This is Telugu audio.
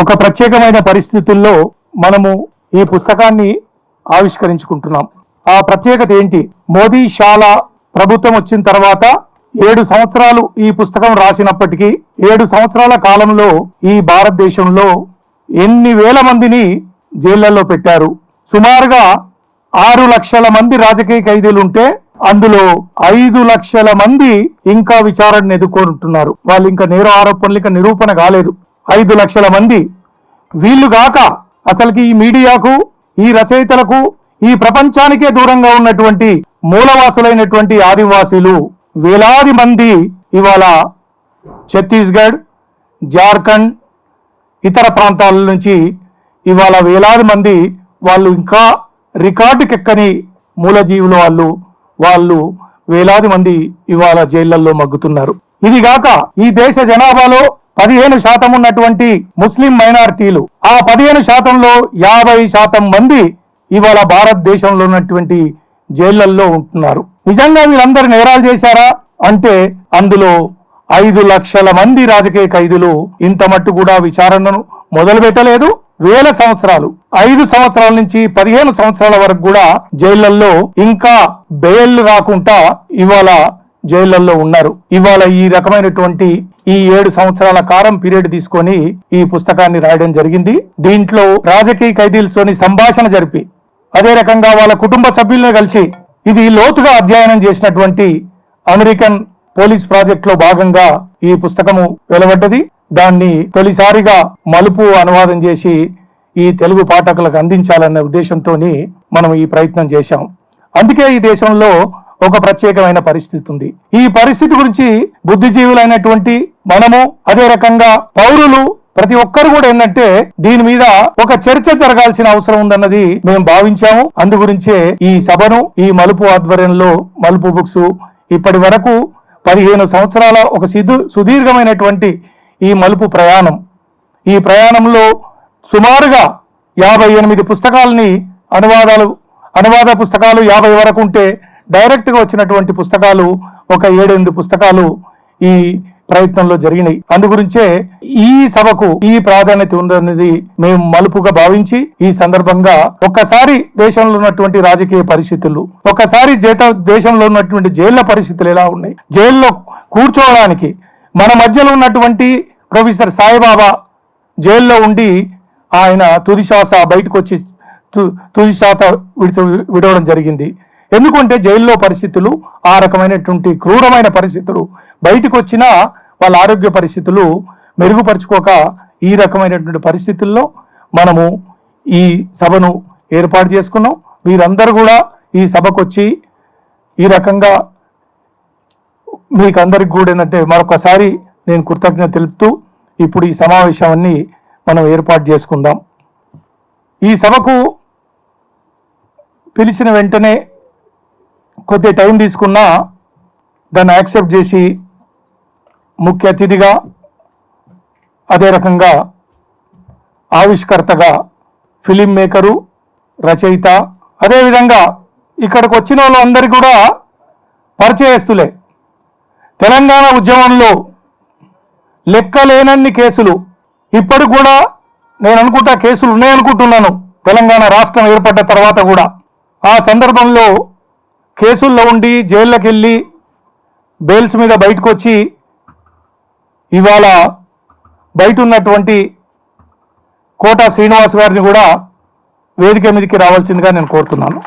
ఒక ప్రత్యేకమైన పరిస్థితుల్లో మనము ఈ పుస్తకాన్ని ఆవిష్కరించుకుంటున్నాం. ఆ ప్రత్యేకత ఏంటి? మోదీ శాల ప్రభుత్వం వచ్చిన తర్వాత ఏడు సంవత్సరాలు ఈ పుస్తకం రాసినప్పటికీ ఏడు సంవత్సరాల కాలంలో ఈ భారతదేశంలో ఎన్ని వేల మందిని జైళ్ళలో పెట్టారు? సుమారుగా ఆరు లక్షల మంది రాజకీయ ఖైదీలు ఉంటే అందులో ఐదు లక్షల మంది ఇంకా విచారణ ఎదుర్కొంటున్నారు. వాళ్ళు ఇంకా నేర ఆరోపణలు ఇంకా నిరూపణ కాలేదు. ఐదు లక్షల మంది. వీళ్ళు గాక అసలుకి ఈ మీడియాకు ఈ రచయితలకు ఈ ప్రపంచానికే దూరంగా ఉన్నటువంటి మూలవాసులైనటువంటి ఆదివాసీలు వేలాది మంది ఇవాళ ఛత్తీస్గఢ్ జార్ఖండ్ ఇతర ప్రాంతాల నుంచి ఇవాళ వేలాది మంది వాళ్ళు ఇంకా రికార్డుకెక్కని మూలజీవులు వాళ్ళు వాళ్ళు వేలాది మంది ఇవాళ జైళ్ళలో మగ్గుతున్నారు. ఇది గాక ఈ దేశ జనాభాలో పదిహేను శాతం ఉన్నటువంటి ముస్లిం మైనారిటీలు. ఆ పదిహేను శాతంలో యాభై శాతం మంది ఇవాళ భారతదేశంలో ఉన్నటువంటి జైళ్ళలో ఉంటున్నారు. నిజంగా వీళ్ళందరూ నేరాలు చేశారా? అంటే అందులో ఐదు లక్షల మంది రాజకీయ ఖైదులు ఇంత మట్టు కూడా విచారణను మొదలు పెట్టలేదు వేల సంవత్సరాలు. ఐదు సంవత్సరాల నుంచి పదిహేను సంవత్సరాల వరకు కూడా జైళ్ళలో ఇంకా బెయిల్ రాకుండా ఇవాళ జైళ్ళలో ఉన్నారు. ఇవాళ ఈ రకమైనటువంటి ఈ ఏడు సంవత్సరాల కారం పీరియడ్ తీసుకొని ఈ పుస్తకాన్ని రాయడం జరిగింది. దీంట్లో రాజకీయ ఖైదీలతోని సంభాషణ జరిపి అదే రకంగా వాళ్ళ కుటుంబ సభ్యులను కలిసి ఇది లోతుగా అధ్యయనం చేసినటువంటి అమెరికన్ పోలీస్ ప్రాజెక్ట్లో భాగంగా ఈ పుస్తకము వెలువడ్డది. దాన్ని తొలిసారిగా మలుపు అనువాదం చేసి ఈ తెలుగు పాఠకులకు అందించాలన్న ఉద్దేశంతో మనం ఈ ప్రయత్నం చేశాం. అందుకే ఈ దేశంలో ఒక ప్రత్యేకమైన పరిస్థితి ఉంది. ఈ పరిస్థితి గురించి బుద్ధిజీవులైనటువంటి మనము అదే రకంగా పౌరులు ప్రతి ఒక్కరు కూడా ఏంటంటే దీని మీద ఒక చర్చ జరగాల్సిన అవసరం ఉందన్నది మేము భావించాము. అందు గురించే ఈ సభను ఈ మలుపు ఆధ్వర్యంలో మలుపు బుక్స్ ఇప్పటి వరకు పదిహేను సంవత్సరాల ఒక సిధు సుదీర్ఘమైనటువంటి ఈ మలుపు ప్రయాణం. ఈ ప్రయాణంలో సుమారుగా యాభై ఎనిమిది పుస్తకాలని అనువాదాలు అనువాద పుస్తకాలు యాభై వరకు ఉంటే డైరెక్ట్గా వచ్చినటువంటి పుస్తకాలు ఒక ఏడెనిమిది పుస్తకాలు ఈ ప్రయత్నంలో జరిగినాయి. అందు గురించే ఈ సభకు ఈ ప్రాధాన్యత ఉందనేది మేము మలుపుగా భావించి ఈ సందర్భంగా ఒక్కసారి దేశంలో ఉన్నటువంటి రాజకీయ పరిస్థితులు ఒకసారి జేత దేశంలో ఉన్నటువంటి జైళ్ళ పరిస్థితులు ఎలా ఉన్నాయి? జైల్లో కూర్చోవడానికి మన మధ్యలో ఉన్నటువంటి ప్రొఫెసర్ సాయిబాబా జైల్లో ఉండి ఆయన తుది శ్వాస బయటకు వచ్చి తు- తుది శ్వాస విడవడం జరిగింది. ఎందుకంటే జైల్లో పరిస్థితులు ఆ రకమైనటువంటి క్రూరమైన పరిస్థితులు బయటకు వచ్చినా వాళ్ళ ఆరోగ్య పరిస్థితులు మెరుగుపరుచుకోక ఈ రకమైనటువంటి పరిస్థితుల్లో మనము ఈ సభను ఏర్పాటు చేసుకున్నాం. వీరందరూ కూడా ఈ సభకు వచ్చి ఈ రకంగా మీకు అందరికి కూడా ఏంటంటే మరొకసారి నేను కృతజ్ఞత తెలుపుతూ ఇప్పుడు ఈ సమావేశాన్ని మనం ఏర్పాటు చేసుకుందాం. ఈ సభకు పిలిచిన వెంటనే కొద్ది టైం తీసుకున్నా దాన్ని యాక్సెప్ట్ చేసి ముఖ్య అతిథిగా అదే రకంగా ఆవిష్కర్తగా ఫిలిం మేకరు రచయిత అదేవిధంగా ఇక్కడికి వచ్చిన వాళ్ళందరికీ కూడా పరిచయస్తులే. తెలంగాణ ఉద్యమంలో లెక్కలేనన్ని కేసులు. ఇప్పటికి కూడా నేను అనుకుంటా కేసులు ఉన్నాయనుకుంటున్నాను. తెలంగాణ రాష్ట్రం ఏర్పడ్డ తర్వాత కూడా. ఆ సందర్భంలో కేసుల్లో ఉండి జైళ్ళకి వెళ్ళి బెయిల్స్ మీద బయటకు వచ్చి ఇవాళ బయట ఉన్నటువంటి కోట శ్రీనివాస్ గారిని కూడా వేదిక మీదకి రావాల్సిందిగా నేను కోరుతున్నాను.